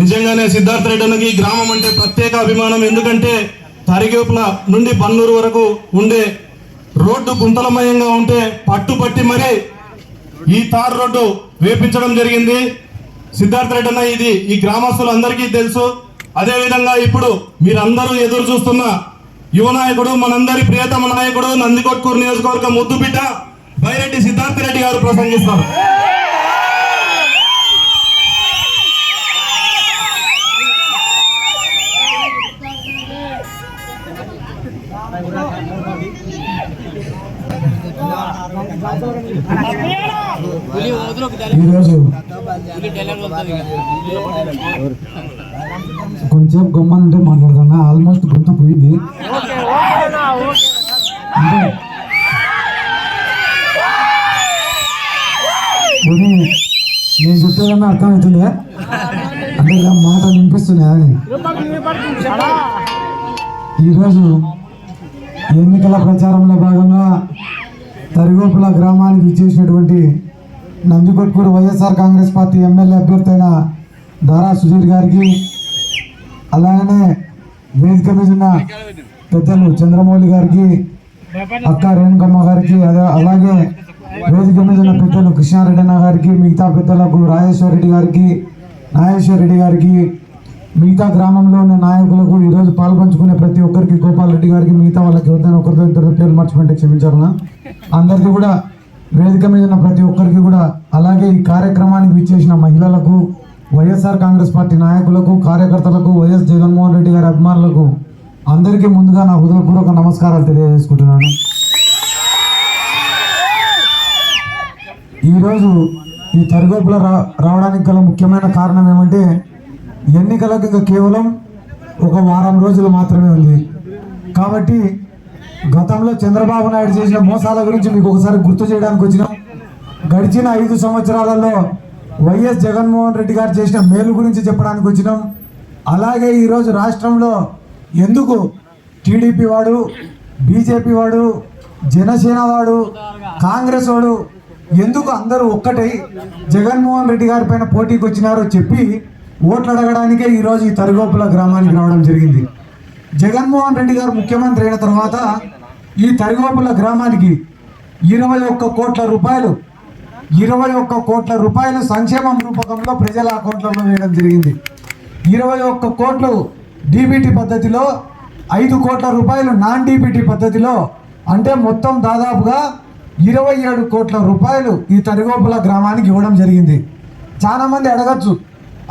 నిజంగానే సిద్ధార్థ రెడ్డి అన్నకి ఈ గ్రామం అంటే ప్రత్యేక అభిమానం. ఎందుకంటే తరిగేపుల నుండి పన్నూరు వరకు ఉండే రోడ్డు గుంతలమయంగా ఉంటే పట్టుపట్టి మరి ఈ తార్ రోడ్డు వేపించడం జరిగింది. సిద్ధార్థ రెడ్డి అన్న ఇది ఈ గ్రామస్తులందరికీ తెలుసు. అదేవిధంగా ఇప్పుడు మీరందరూ ఎదురు చూస్తున్న యువ నాయకుడు మనందరి ప్రియతమ నాయకుడు నందికొట్కూరు నియోజకవర్గం ముద్దుబిడ్డ బైరెడ్డి సిద్ధార్థ రెడ్డి గారు ప్రసంగిస్తారు. ఈరోజు కొంచెం గమ్మనుంటే మాట్లాడుతున్నా. ఆల్మోస్ట్ గొంతు పోయింది. అంటే నేను చెప్పేదన్నా అర్థమవుతుందే అంటే ఇలా మాట వినిపిస్తున్నా అని ఈరోజు ఎన్నికల ప్రచారంలో భాగంగా తరిగోపుల గ్రామానికి ఇచ్చేసినటువంటి Nandikotkur YSR Congress party MLA అభ్యర్థి అయిన దారా సుధీర్ గారికి అలాగనే వేదిక మీద ఉన్న పెద్దలు చంద్రమౌళి గారికి అక్క రేణుకమ్మ గారికి అదే అలాగే వేదిక మీద ఉన్న పెద్దలు కృష్ణారెడ్డి అన్న గారికి మిగతా పెద్దలకు రాజేశ్వర రెడ్డి గారికి నాగేశ్వర రెడ్డి గారికి మిగతా గ్రామంలో ఉన్న నాయకులకు ఈరోజు పాల్పంచుకునే ప్రతి ఒక్కరికి గోపాల్ రెడ్డి గారికి మిగతా వాళ్ళకి ఎవరిదైనా ఒకరితో ఇద్దరు పేర్లు మర్చిపోయింటే క్షమించారు అందరికీ కూడా వేదిక మీద ఉన్న ప్రతి ఒక్కరికి కూడా అలాగే ఈ కార్యక్రమానికి విచ్చేసిన మహిళలకు వైఎస్ఆర్ కాంగ్రెస్ పార్టీ నాయకులకు కార్యకర్తలకు వైఎస్ జగన్మోహన్ రెడ్డి గారి అభిమానులకు అందరికీ ముందుగా నా హృదయపూర్వక నమస్కారాలు తెలియజేసుకుంటున్నాను. ఈరోజు ఈ తరగోపుల రా రావడానికి గల ముఖ్యమైన కారణం ఏమంటే ఎన్నికలకు ఇంకా కేవలం ఒక వారం రోజులు మాత్రమే ఉంది. కాబట్టి గతంలో చంద్రబాబు నాయుడు చేసిన మోసాల గురించి మీకు ఒకసారి గుర్తు చేయడానికి వచ్చినాం. గడిచిన ఐదు సంవత్సరాలలో వైఎస్ జగన్మోహన్ రెడ్డి గారు చేసిన మేలు గురించి చెప్పడానికి వచ్చినాం. అలాగే ఈరోజు రాష్ట్రంలో ఎందుకు టీడీపీ వాడు బీజేపీ వాడు జనసేన వాడు కాంగ్రెస్ వాడు ఎందుకు అందరూ ఒక్కటై జగన్మోహన్ రెడ్డి గారి పైన పోటీకి వచ్చినారో చెప్పి ఓట్లు అడగడానికే ఈరోజు ఈ తరుగోపుల గ్రామానికి రావడం జరిగింది. జగన్మోహన్ రెడ్డి గారు ముఖ్యమంత్రి అయిన తర్వాత ఈ తరిగోపుల గ్రామానికి ఇరవై ఒక్క కోట్ల రూపాయలు ఇరవై ఒక్క కోట్ల రూపాయలు సంక్షేమం రూపకంలో ప్రజల అకౌంట్లలో వేయడం జరిగింది. ఇరవై ఒక్క కోట్లు డీబీటీ పద్ధతిలో ఐదు కోట్ల రూపాయలు నాన్ డీబీటీ పద్ధతిలో అంటే మొత్తం దాదాపుగా ఇరవై ఏడు కోట్ల రూపాయలు ఈ తరిగోపుల గ్రామానికి ఇవ్వడం జరిగింది. చాలామంది అడగచ్చు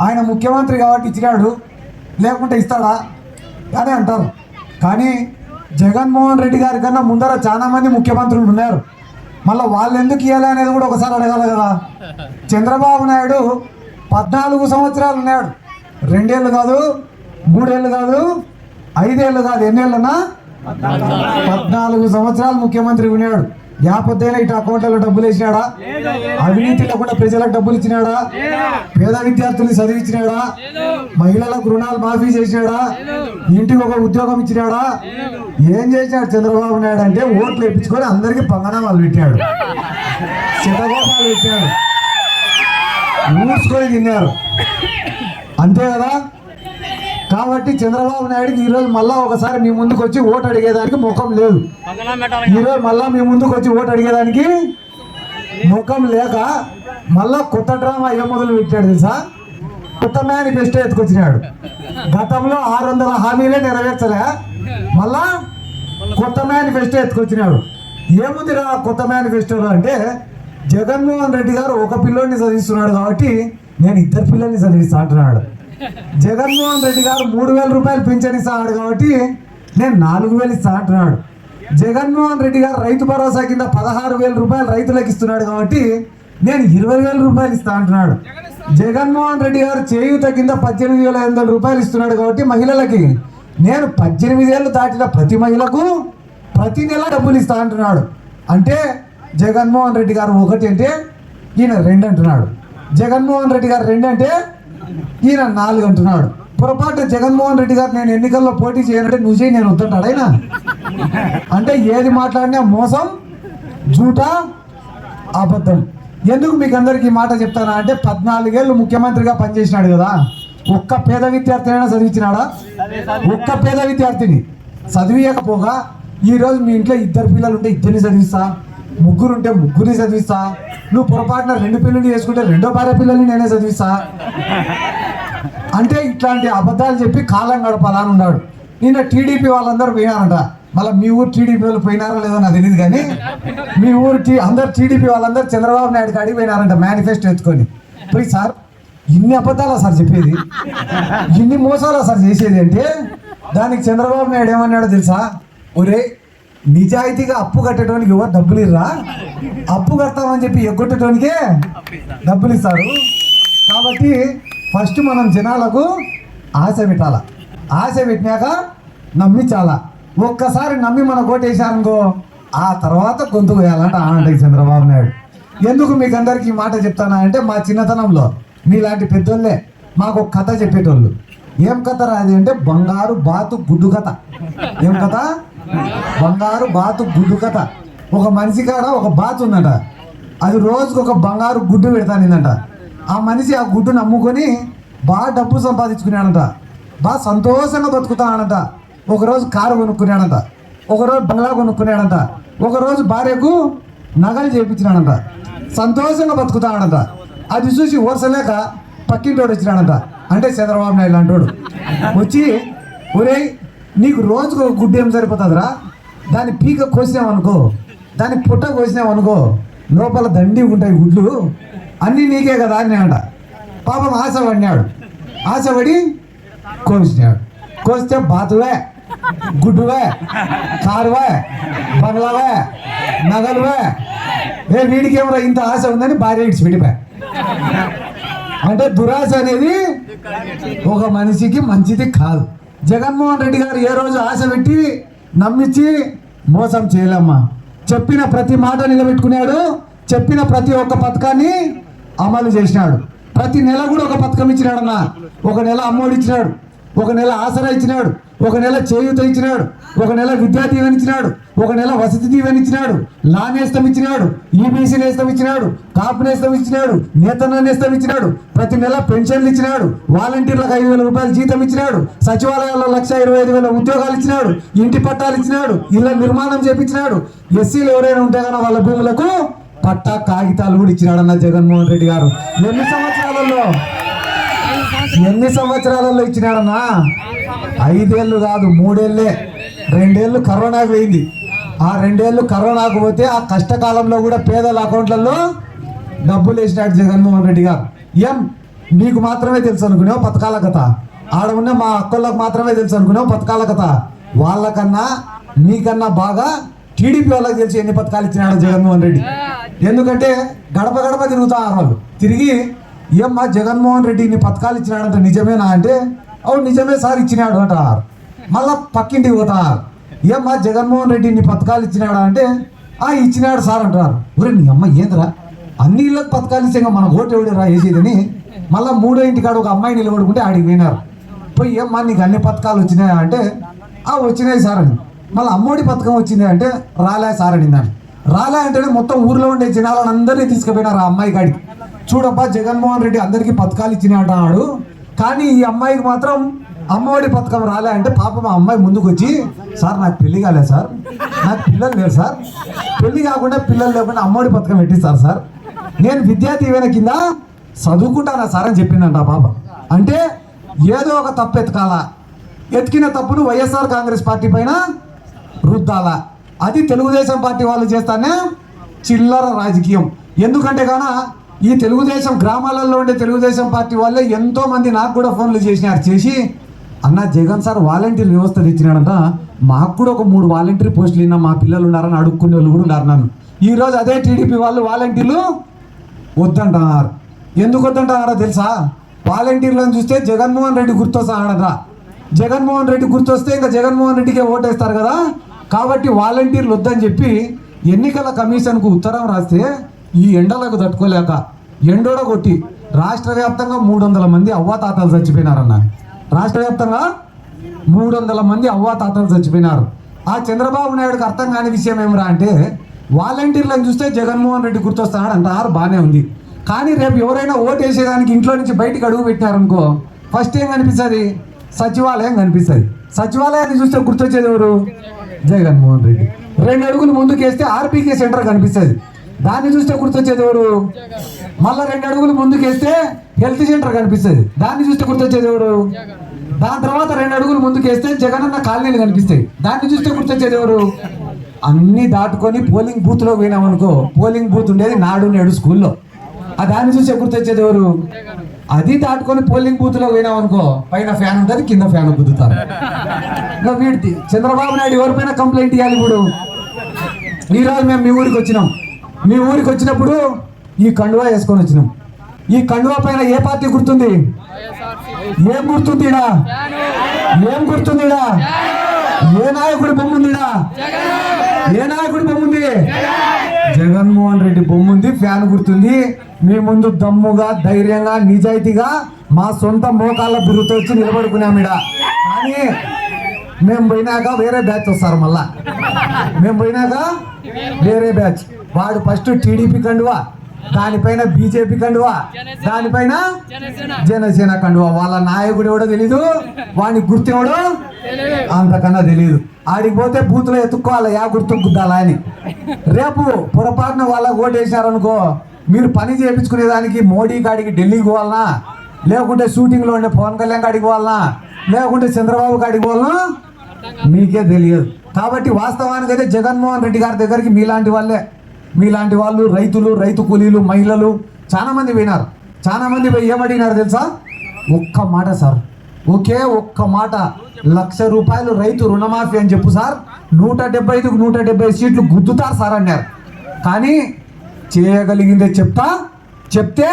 ఆయన ముఖ్యమంత్రి కాబట్టి ఇచ్చినాడు లేకుంటే ఇస్తాడా? అని అంటారు. కానీ జగన్మోహన్ రెడ్డి గారి కన్నా ముందర చాలా మంది ముఖ్యమంత్రులు ఉన్నారు. మళ్ళీ వాళ్ళు ఎందుకు ఇవ్వాలి అనేది కూడా ఒకసారి అడగాలి కదా. చంద్రబాబు నాయుడు పద్నాలుగు సంవత్సరాలు ఉన్నాడు. రెండేళ్ళు కాదు మూడేళ్ళు కాదు ఐదేళ్ళు కాదు ఎన్నేళ్ళన్నా? పద్నాలుగు సంవత్సరాలు ముఖ్యమంత్రి ఉన్నాడు. యాపత్తైనా ఇటు అకౌంట్లలో డబ్బులు వేసినాడా? అవినీతి లేకుండా ప్రజలకు డబ్బులు ఇచ్చినాడా? పేద విద్యార్థుల్ని చదివించినాడా? మహిళలకు రుణాలు మాఫీ చేసినాడా? ఇంటికి ఒక ఉద్యోగం ఇచ్చినాడా? ఏం చేసినాడు చంద్రబాబు నాయుడు అంటే ఓట్లు వేయించుకొని అందరికీ పంగనామాలు పెట్టాడు. చితగోపాలు పెట్టాడు. ఊడ్చుకొని తిన్నారు. అంతే కదా? కాబట్టి చంద్రబాబు నాయుడుకి ఈరోజు మళ్ళా ఒకసారి మీ ముందుకు వచ్చి ఓటు అడిగేదానికి ముఖం లేదు. ఈరోజు మళ్ళా మీ ముందుకు వచ్చి ఓటు అడిగేదానికి ముఖం లేక మళ్ళా కొత్త డ్రామా ఏం మొదలు పెట్టాడు తెలుసా? కొత్త మేనిఫెస్టో ఎత్తుకొచ్చినాడు. గతంలో ఆరు వందల హామీలే నెరవేర్చలే. మళ్ళా కొత్త మేనిఫెస్టో ఎత్తుకొచ్చినాడు. ఏముంది రా కొత్త మేనిఫెస్టోలో అంటే జగన్మోహన్ రెడ్డి గారు ఒక పిల్లోడిని చదివిస్తున్నాడు కాబట్టి నేను ఇద్దరు పిల్లల్ని చదివిస్తా అంటున్నాడు. జగన్మోహన్ రెడ్డి గారు మూడు వేల రూపాయలు పింఛన్ ఇస్తాడు కాబట్టి నేను నాలుగు వేలు ఇస్తా అంటున్నాడు. జగన్మోహన్ రెడ్డి గారు రైతు భరోసా కింద పదహారు వేల రూపాయలు రైతులకు ఇస్తున్నాడు కాబట్టి నేను ఇరవై వేల రూపాయలు ఇస్తా అంటున్నాడు. జగన్మోహన్ రెడ్డి గారు చేయూత కింద పద్దెనిమిది వేల ఐదు వందల రూపాయలు ఇస్తున్నాడు కాబట్టి మహిళలకి నేను పద్దెనిమిది ఏళ్ళు దాటిన ప్రతి మహిళకు ప్రతి నెల డబ్బులు ఇస్తా అంటున్నాడు. అంటే జగన్మోహన్ రెడ్డి గారు ఒకటి అంటే ఈయన రెండు అంటున్నాడు. జగన్మోహన్ రెడ్డి గారు రెండు అంటే ఈయన నాలుగు అంటున్నాడు. పొరపాటు జగన్మోహన్ రెడ్డి గారు నేను ఎన్నికల్లో పోటీ చేయాలంటే నువ్వు చేయి నేను వద్దంటాడు అయినా? అంటే ఏది మాట్లాడినా మోసం జూట అబద్ధం. ఎందుకు మీకు అందరికి ఈ మాట చెప్తానా అంటే పద్నాలుగేళ్ళు ముఖ్యమంత్రిగా పనిచేసినాడు కదా. ఒక్క పేద విద్యార్థినైనా చదివించినాడా? ఒక్క పేద విద్యార్థిని. చదివియకపోగా ఈ రోజు మీ ఇంట్లో ఇద్దరు పిల్లలు ఉంటే ఇద్దరిని చదివిస్తా? ముగ్గురు ఉంటే ముగ్గురిని చదివిస్తా. నువ్వు పొరపాటున రెండు పిల్లలు చేసుకుంటే రెండో భార్య పిల్లల్ని నేనే చదివిస్తా. అంటే ఇట్లాంటి అబద్ధాలు చెప్పి కాలం గడపాలని ఉన్నాడు. నిన్న టీడీపీ వాళ్ళందరూ పోయినారంట. మళ్ళీ మీ ఊరు టీడీపీ వాళ్ళు పోయినారో లేదో నాకు తెలియదు కానీ మీ ఊరు టీ అందరు టీడీపీ వాళ్ళందరూ చంద్రబాబు నాయుడుకి అడిగిపోయినారంట మేనిఫెస్టో ఎత్తుకొని. పోయి సార్ ఇన్ని అబద్ధాలా సార్ చెప్పేది? ఇన్ని మోసాలా సార్ చేసేది అంటే దానికి చంద్రబాబు నాయుడు ఏమన్నాడో తెలుసా? ఒరే నిజాయితీగా అప్పు కట్టడానికి ఎవరు డబ్బులు ఇర్రా? అప్పు కడతామని చెప్పి ఎగ్గొట్టడానికే డబ్బులు ఇస్తారు. కాబట్టి ఫస్ట్ మనం జనాలకు ఆశ పెట్టాల? ఆశ పెట్టినాక నమ్మించాలా? ఒక్కసారి నమ్మి మన కోటేశారనుకో ఆ తర్వాత గొంతు పోయాలంట ఆనందకి చంద్రబాబు నాయుడు. ఎందుకు మీకు అందరికీ ఈ మాట చెప్తానా అంటే మా చిన్నతనంలో మీలాంటి పెద్దోళ్ళే మాకు ఒక కథ చెప్పేటోళ్ళు. ఏం కథ రాది అంటే బంగారు బాతు గుడ్డు కథ. ఏం కథ? బంగారు బాతు గుడ్డు కథ. ఒక మనిషి కాడ ఒక బాతు ఉందట. అది రోజుకు ఒక బంగారు గుడ్డు పెడతానిందంట ఆ మనిషి ఆ గుడ్డును అమ్ముకొని బాగా డబ్బు సంపాదించుకున్నాడంట. బాగా సంతోషంగా బతుకుతానంట. ఒకరోజు కారు కొనుక్కున్నాడంట. ఒకరోజు బంగ్లా కొనుక్కున్నాడంట. ఒకరోజు భార్యకు నగలు చేపించినాడంట. సంతోషంగా బతుకుతానంట. అది చూసి ఓర్చలేక పక్కింటోడు వచ్చినాడంట. అంటే చంద్రబాబు నాయుడు అంటోడు వచ్చి ఒరేయ్ నీకు రోజుకు ఒక గుడ్డు ఏం సరిపోతుందిరా? దాని పీక కోసినామనుకో దాన్ని పుట్ట కోసినామనుకో లోపల దండి ఉంటాయి గుడ్లు. అన్నీ నీకే కదా అని అంట పాపం ఆశ పడినాడు. ఆశపడి కోసినాడు. కోస్తే బాతువే గుడ్డువే కారువే బంగ్లావే నగలువే. ఏ వీడికి ఏమరా ఇంత ఆశ ఉందని భార్య ఇడిచి పెట్టిపోయా అంటే దురాశ అనేది ఒక మనిషికి మంచిది కాదు. జగన్మోహన్ రెడ్డి గారు ఏ రోజు ఆశ పెట్టి నమ్మించి మోసం చేయలేమ్మా. చెప్పిన ప్రతి మాట నిలబెట్టుకున్నాడు చెప్పిన ప్రతి ఒక్క పథకాన్ని అమలు చేసినాడు. ప్రతి నెల కూడా ఒక పథకం ఇచ్చినాడన్న. ఒక నెల అమ్మఒడి ఇచ్చినాడు ఒక నెల ఆసరా ఇచ్చినాడు. ఒక నెల చేయూత ఇచ్చినాడు ఒక నెల విద్యా దీవెన ఇచ్చినాడు ఒక నెల వసతి దీవెన ఇచ్చినాడు లా నేస్తం ఇచ్చినాడు ఈబీసీ నేస్తం ఇచ్చినాడు కాపు నేస్తం ఇచ్చినాడు నేతన్న నేస్తం ఇచ్చినాడు ప్రతి నెల పెన్షన్లు ఇచ్చినాడు వాలంటీర్లకు ఐదు వేల రూపాయలు జీతం ఇచ్చినాడు సచివాలయాల్లో లక్ష ఇరవై ఐదు వేల ఉద్యోగాలు ఇచ్చినాడు ఇంటి పట్టాలు ఇచ్చినాడు ఇళ్ళ నిర్మాణం చేపించినాడు. ఎస్సీలు ఎవరైనా ఉంటే కనుక వాళ్ళ భూములకు పట్టా కాగితాలు కూడా ఇచ్చినాడన్న జగన్మోహన్ రెడ్డి గారు. ఎన్ని సంవత్సరాలలో? ఎన్ని సంవత్సరాలలో ఇచ్చినాడన్నా? ఐదేళ్ళు కాదు మూడేళ్ళే. రెండేళ్ళు కరోనాకు పోయింది. ఆ రెండేళ్ళు కరోనాకు పోతే ఆ కష్టకాలంలో కూడా పేదల అకౌంట్లలో డబ్బులు వేసినాడు జగన్మోహన్ రెడ్డి గారు. ఏం? మీకు మాత్రమే తెలుసు అనుకునేవు పథకాల కథ? ఆడ ఉన్న మా అక్కలకు మాత్రమే తెలుసు అనుకునేవు పథకాల కథ? వాళ్ళకన్నా మీకన్నా బాగా టీడీపీ వాళ్ళకి తెలిసి ఎన్ని పథకాలు ఇచ్చినాడు జగన్మోహన్ రెడ్డి. ఎందుకంటే గడప గడప తిరుగుతారు వాళ్ళు. తిరిగి ఏమ్మా జగన్మోహన్ రెడ్డి ఇన్ని పథకాలు ఇచ్చినాడంట నిజమేనా అంటే? అవును నిజమే సార్ ఇచ్చినాడు అంటారు మళ్ళా పక్కింటికి పోతారు ఏమ్మా జగన్మోహన్ రెడ్డి ఇన్ని పథకాలు ఇచ్చినాడా అంటే? ఆ ఇచ్చినాడు సార్ అంటారు ఒరే నీ అమ్మ ఏందిరా? అన్ని ఇళ్ళకి పథకాలు ఇచ్చాక మన ఓటు ఎవడురా వేసేదని మళ్ళీ మూడో ఇంటికాడ ఒక అమ్మాయి నిలబడుకుంటే ఆడికి పోయినారు. పోయి ఏమ్మా నీకు అన్ని పథకాలు వచ్చినాయా అంటే? ఆ వచ్చినాయి సార్ అని. మళ్ళీ అమ్మోడి పథకం వచ్చింది అంటే రాలే సార్ అని రాలే అంటేనే మొత్తం ఊర్లో ఉండే జనాలను అందరినీ తీసుకుపోయినారు ఆ అమ్మాయి కాడికి. చూడబ్బా జగన్మోహన్ రెడ్డి అందరికీ పథకాలు ఇచ్చినాయి అంటున్నాడు కానీ ఈ అమ్మాయికి మాత్రం అమ్మఒడి పథకం రాలే అంటే పాపం మా అమ్మాయి ముందుకు వచ్చి సార్ నాకు పెళ్ళి కాలేదు సార్. నాకు పిల్లలు లేరు సార్. పెళ్ళి కాకుండా పిల్లలు లేకుండా అమ్మఒడి పథకం పెట్టిస్తారు సార్. నేను విద్యా దీవెన కింద చదువుకుంటానా సార్ అని చెప్పిందంట పాప. అంటే ఏదో ఒక తప్పు ఎతకాలా. ఎతికిన తప్పును వైఎస్ఆర్ కాంగ్రెస్ పార్టీ పైన రుద్దాలా. అది తెలుగుదేశం పార్టీ వాళ్ళు చేస్తానే చిల్లర రాజకీయం. ఎందుకంటే గాన ఈ తెలుగుదేశం గ్రామాలలో ఉండే తెలుగుదేశం పార్టీ వాళ్ళే ఎంతో మంది నాకు కూడా ఫోన్లు చేసినారు. చేసి అన్న జగన్ సార్ వాలంటీర్ వ్యవస్థ తెచ్చినాడంట మాకు కూడా ఒక మూడు వాలంటీర్ పోస్టులు ఇన్నా మా పిల్లలు ఉన్నారని అడుక్కునే వాళ్ళు కూడా ఉన్నారు నన్ను. ఈరోజు అదే టీడీపీ వాళ్ళు వాలంటీర్లు వద్దంటున్నారు. ఎందుకు వద్దంటున్నారో తెలుసా? వాలంటీర్లను చూస్తే జగన్మోహన్ రెడ్డి గుర్తొస్తాడట. జగన్మోహన్ రెడ్డి గుర్తొస్తే ఇంకా జగన్మోహన్ రెడ్డికే ఓటేస్తారు కదా. కాబట్టి వాలంటీర్లు వద్దని చెప్పి ఎన్నికల కమిషన్కు ఉత్తరం రాస్తే ఈ ఎండలకు తట్టుకోలేక ఎండోడ కొట్టి రాష్ట్ర వ్యాప్తంగా మూడు వందల మంది అవ్వాతాతలు చచ్చిపోయినారన్న. రాష్ట్ర వ్యాప్తంగా మూడు వందల మంది అవ్వాతాతలు చచ్చిపోయినారు. ఆ చంద్రబాబు నాయుడుకి అర్థం కాని విషయం ఏమిరా అంటే వాలంటీర్లను చూస్తే జగన్మోహన్ రెడ్డి గుర్తొస్తాడు అంటారు బాగానే ఉంది. కానీ రేపు ఎవరైనా ఓటు వేసేదానికి ఇంట్లో నుంచి బయటకు అడుగు పెట్టారనుకో ఫస్ట్ ఏం కనిపిస్తుంది? సచివాలయం కనిపిస్తుంది. సచివాలయాన్ని చూస్తే గుర్తొచ్చేది ఎవరు? జగన్మోహన్ రెడ్డి. రెండు అడుగులు ముందుకు వేస్తే ఆర్బీకే సెంటర్ కనిపిస్తుంది. దాన్ని చూస్తే గుర్తొచ్చేది ఎవరు? మళ్ళా రెండు అడుగులు ముందుకు వేస్తే హెల్త్ సెంటర్ కనిపిస్తుంది. దాన్ని చూస్తే గుర్తొచ్చేది దాని తర్వాత రెండు అడుగులు ముందుకు వేస్తే జగనన్న కాలనీలు కనిపిస్తాయి. దాన్ని చూస్తే గుర్తొచ్చేది ఎవరు? అన్ని దాటుకొని పోలింగ్ బూత్లో పోయినామనుకో పోలింగ్ బూత్ ఉండేది నాడు నేడు స్కూల్లో. ఆ దాన్ని చూస్తే గుర్తొచ్చేది ఎవరు? అది దాటుకొని పోలింగ్ బూత్లో పోయినామనుకో పైన ఫ్యాన్ ఉంటుంది కింద ఫ్యాన్ గుద్దుతారు. ఇంకా వీడి చంద్రబాబు నాయుడు ఎవరిపైన కంప్లైంట్ ఇవ్వాలి ఇప్పుడు? ఈరోజు మేము మీ ఊరికి వచ్చినాం. మీ ఊరికి వచ్చినప్పుడు ఈ కండువా వేసుకొని వచ్చినాం. ఈ కండువా పైన ఏ పార్టీ గుర్తుంది? ఏం గుర్తుంది ఈడ? ఏం గుర్తుంది ఈడ? ఏ నాయకుడి బొమ్మ ఉంది ఈడ? ఏ నాయకుడి బొమ్మ ఉంది? జగన్మోహన్ రెడ్డి బొమ్మ ఉంది ఫ్యాన్ గుర్తుంది. మీ ముందు దమ్ముగా ధైర్యంగా నిజాయితీగా మా సొంత మోకాళ్ళ బిరుతో వచ్చి నిలబడుకున్నాం ఈడ. కానీ మేము పోయినాక వేరే బ్యాచ్ వస్తారు మళ్ళా. మేము పోయినాక వేరే బ్యాచ్. వాడు ఫస్ట్ టీడీపీ కండువా దానిపైన బీజేపీ కండువా దానిపైన జనసేన. కండువా. వాళ్ళ నాయకుడు ఎవడో తెలీదు వాని గుర్తెవడో అంతకన్నా తెలియదు ఆడికి పోతే బూతులో ఎత్తుక్కోవాలి యా గుర్తు గుద్దాలా అని. రేపు పొరపాటున వాళ్ళకి ఓటేసినారనుకో మీరు పని చేయించుకునే దానికి మోడీ కాడికి ఢిల్లీకి పోవాలనా? లేకుంటే షూటింగ్లో ఉండే పవన్ కళ్యాణ్ కాడికి పోవాలనా? లేకుంటే చంద్రబాబు కాడికి పోవాలనా? మీకే తెలియదు. కాబట్టి వాస్తవానికి అయితే జగన్మోహన్ రెడ్డి గారి దగ్గరికి మీలాంటి వాళ్ళే. మీలాంటి వాళ్ళు రైతులు రైతు కూలీలు మహిళలు చాలా మంది పోయినారు. చాలా మంది పోయి ఏమడిగినారు తెలుసా? ఒక్క మాట సార్. ఒకే ఒక్క మాట. లక్ష రూపాయలు రైతు రుణమాఫీ అని చెప్పు సార్. నూట డెబ్బై ఐదుకు నూట డెబ్బై సీట్లు గుద్దుతారు సార్ అన్నారు. కానీ చేయగలిగిందే చెప్తా. చెప్తే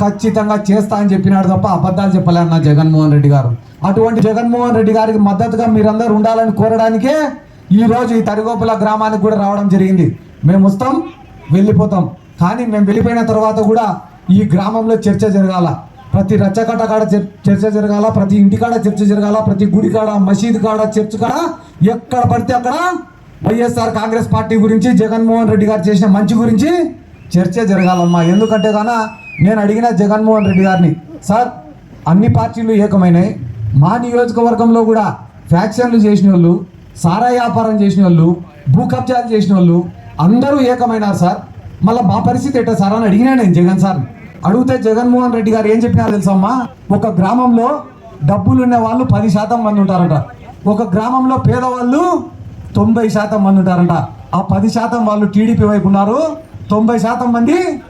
ఖచ్చితంగా చేస్తా అని చెప్పినాడు తప్ప అబద్ధాలు చెప్పలే అన్న జగన్మోహన్ రెడ్డి గారు. అటువంటి జగన్మోహన్ రెడ్డి గారికి మద్దతుగా మీరందరూ ఉండాలని కోరడానికే ఈరోజు ఈ తరిగోపుల గ్రామానికి కూడా రావడం జరిగింది. మేము వస్తాం వెళ్ళిపోతాం. కానీ మేము వెళ్ళిపోయిన తర్వాత కూడా ఈ గ్రామంలో చర్చ జరగాల. ప్రతి రచ్చకట్ట కాడ చర్- చర్చ జరగాల ప్రతి ఇంటి కాడ చర్చ జరగాల ప్రతి గుడి కాడ మసీదు కాడ చర్చ్ కాడ ఎక్కడ పడితే అక్కడ వైఎస్ఆర్ కాంగ్రెస్ పార్టీ గురించి జగన్మోహన్ రెడ్డి గారు చేసిన మంచి గురించి చర్చ జరగాలమ్మా. ఎందుకంటే కానీ నేను అడిగిన జగన్మోహన్ రెడ్డి గారిని సార్ అన్ని పార్టీలు ఏకమైనాయి. మా నియోజకవర్గంలో కూడా ఫ్యాక్షన్లు చేసిన వాళ్ళు సారా వ్యాపారం చేసిన వాళ్ళు భూ కబ్జాలు చేసిన వాళ్ళు అందరూ ఏకమైనారు సార్. మళ్ళీ మా పరిస్థితి ఏంటో సార్ అని అడిగినా నేను జగన్ సార్. అడిగితే జగన్మోహన్ రెడ్డి గారు ఏం చెప్పినా తెలుసమ్మా? ఒక గ్రామంలో డబ్బులున్న వాళ్ళు పది శాతం మంది ఉంటారంట. ఒక గ్రామంలో పేదవాళ్ళు తొంభై శాతం మంది ఉంటారంట. ఆ పది శాతం వాళ్ళు టీడీపీ వైపు ఉన్నారు. తొంభై శాతం మంది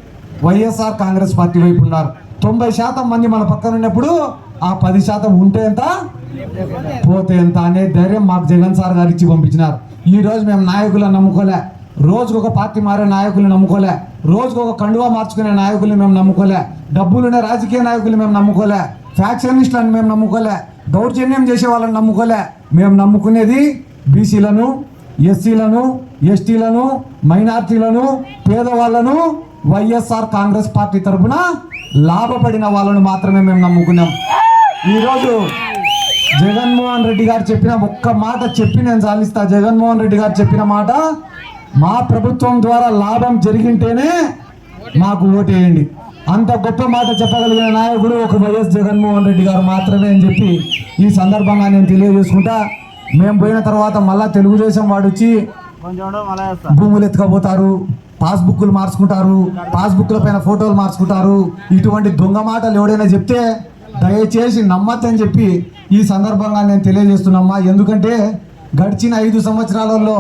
వైఎస్ఆర్ కాంగ్రెస్ పార్టీ వైపు ఉన్నారు. తొంభై శాతం మంది మన పక్కన ఉన్నప్పుడు ఆ పది శాతం ఉంటే ఎంత? పోతే ఎంత? అనే ధైర్యం మాకు జగన్ సార్ గారు ఇచ్చి పంపించినారు. ఈరోజు మేము నాయకులను నమ్ముకోలే. రోజుకు ఒక పార్టీ మారే నాయకులు నమ్ముకోలే. రోజుకు ఒక కండువా మార్చుకునే నాయకుల్ని మేము నమ్ముకోలే. డబ్బులునే రాజకీయ నాయకులు మేము నమ్ముకోలే. ఫ్యాక్షనిస్టులను మేము నమ్ముకోలే. దౌర్జన్యం చేసే వాళ్ళని నమ్ముకోలే. మేము నమ్ముకునేది బీసీలను ఎస్సీలను ఎస్టీలను మైనార్టీలను పేదవాళ్ళను వైఎస్ఆర్ కాంగ్రెస్ పార్టీ తరఫున లాభపడిన వాళ్ళను మాత్రమే మేము నమ్ముకున్నాం. ఈరోజు జగన్మోహన్ రెడ్డి గారు చెప్పిన ఒక్క మాట చెప్పి నేను సాధిస్తా జగన్మోహన్ రెడ్డి గారు చెప్పిన మాట మా ప్రభుత్వం ద్వారా లాభం జరిగింటేనే మాకు ఓటేయండి. అంత గొప్ప మాట చెప్పగలిగిన నాయకుడు ఒక వైఎస్ జగన్మోహన్ రెడ్డి గారు మాత్రమే అని చెప్పి ఈ సందర్భంగా నేను తెలియజేసుకుంటా. మేము పోయిన తర్వాత మళ్ళా తెలుగుదేశం వాడు వచ్చి భూములు ఎత్తుకపోతారు పాస్బుక్లు మార్చుకుంటారు పాస్బుక్ల పైన ఫోటోలు మార్చుకుంటారు. ఇటువంటి దొంగ మాటలు ఎవడైనా చెప్తే దయచేసి నమ్మద్దని చెప్పి ఈ సందర్భంగా నేను తెలియజేస్తున్నామ్మా. ఎందుకంటే గడిచిన ఐదు సంవత్సరాలలో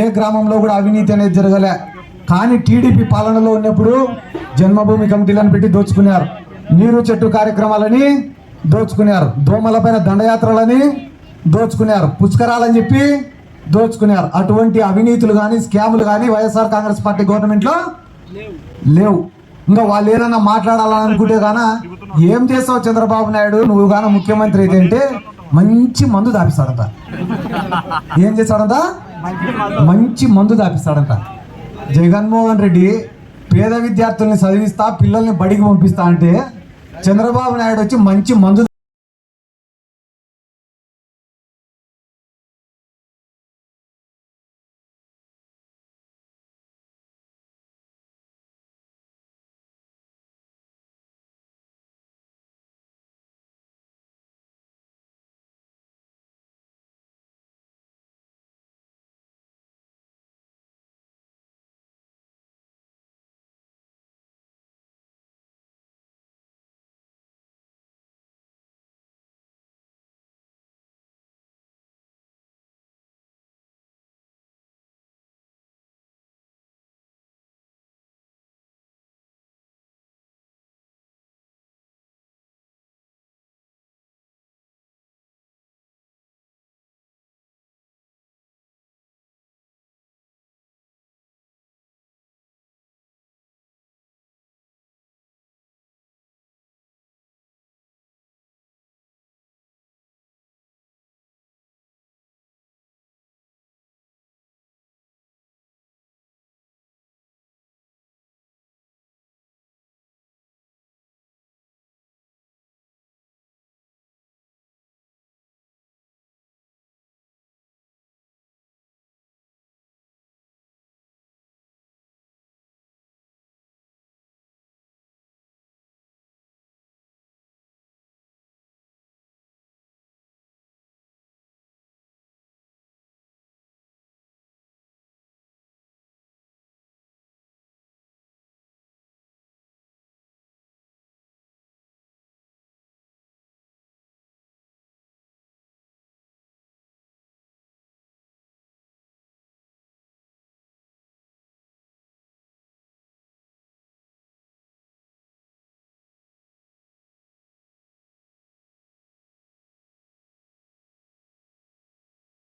ఏ గ్రామంలో కూడా అవినీతి అనేది జరగలే. కానీ టీడీపీ పాలనలో ఉన్నప్పుడు జన్మభూమి కమిటీలను పెట్టి దోచుకున్నారు. నీరు చెట్టు కార్యక్రమాలని దోచుకున్నారు. దోమలపైన దండయాత్రలని దోచుకున్నారు. పుష్కరాలని చెప్పి దోచుకున్నారు. అటువంటి అవినీతులు కానీ స్కాములు కానీ వైఎస్ఆర్ కాంగ్రెస్ పార్టీ గవర్నమెంట్లో లేవు. ఇంకా వాళ్ళు ఏదన్నా మాట్లాడాలని అనుకుంటే గాన ఏం చేస్తావు చంద్రబాబు నాయుడు? నువ్వు గాన ముఖ్యమంత్రి అయితే మంచి మందు దాపిస్తాడంట. ఏం చేస్తాడంట? మంచి మందు దాపిస్తాడంట. జగన్మోహన్ రెడ్డి పేద విద్యార్థుల్ని చదివిస్తా పిల్లల్ని బడికి పంపిస్తా అంటే చంద్రబాబు నాయుడు వచ్చి మంచి మందు